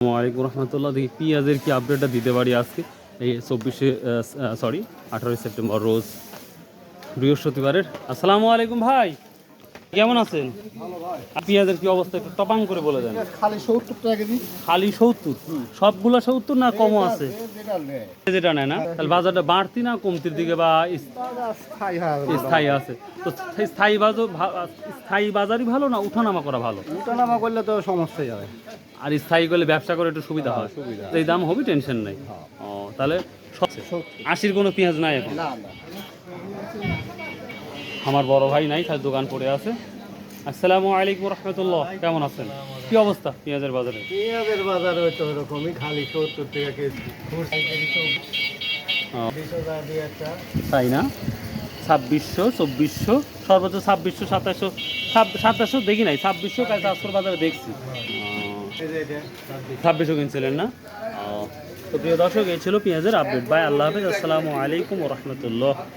ওয়ালাইকুম রহমতুল্লাহ। দেখি পিঁয়াজের কি আপডেটটা দিতে পারি আজকে? এই চব্বিশে সরি আঠারোই সেপ্টেম্বর, রোজ বৃহস্পতিবারের। আসসালামু আলাইকুম ভাই। কেমন আছেন? পেঁয়াজের কি অবস্থা একটু টপাং করে বলে দেন। খালি সত্তর টাকা কেজি। খালি সত্তর? সবগুলো সত্তর না কমও আছে? যেটা নেয়। না? তাহলে বাজারটা বাড়তি না কমতির দিকে বা স্থায়ী আছে? তো স্থায়ী বাজার স্থায়ী বাজারই ভালো না উঠানামা করা ভালো? উঠানামা করলে তো সমস্যাই হয়। আর স্থায়ী করলে ব্যবসা করে একটু সুবিধা হয়। এই দাম হবে টেনশন নাই। ও তাহলে আশির কোনো পেঁয়াজ নাই এখন? না। আমার বড় ভাই নাই তার দোকান পড়ে আছে। আসসালামু আলাইকুম রহমতুল্লাহ কেমন আছেন? কি অবস্থা পেঁয়াজের বাজারে? পেঁয়াজের বাজার হয়তো ওরকমই খালি সত্তর টাকা কেজি। কেজি তাই না? ছাব্বিশশো চব্বিশশো সর্বোচ্চ ছাব্বিশশো সাতাশশো সাতাশশো দেখি নাই ছাব্বিশশো কাল চারশোর বাজারে দেখছি। ও, এই যে এটা ছাব্বিশ। ছাব্বিশশো কিনছিলেন না? তো প্রিয় দর্শক এই ছিল পেঁয়াজের আপডেট। বাই আল্লাহ হাফেজ। আসসালামু আলাইকুম রহমতুল্লাহ।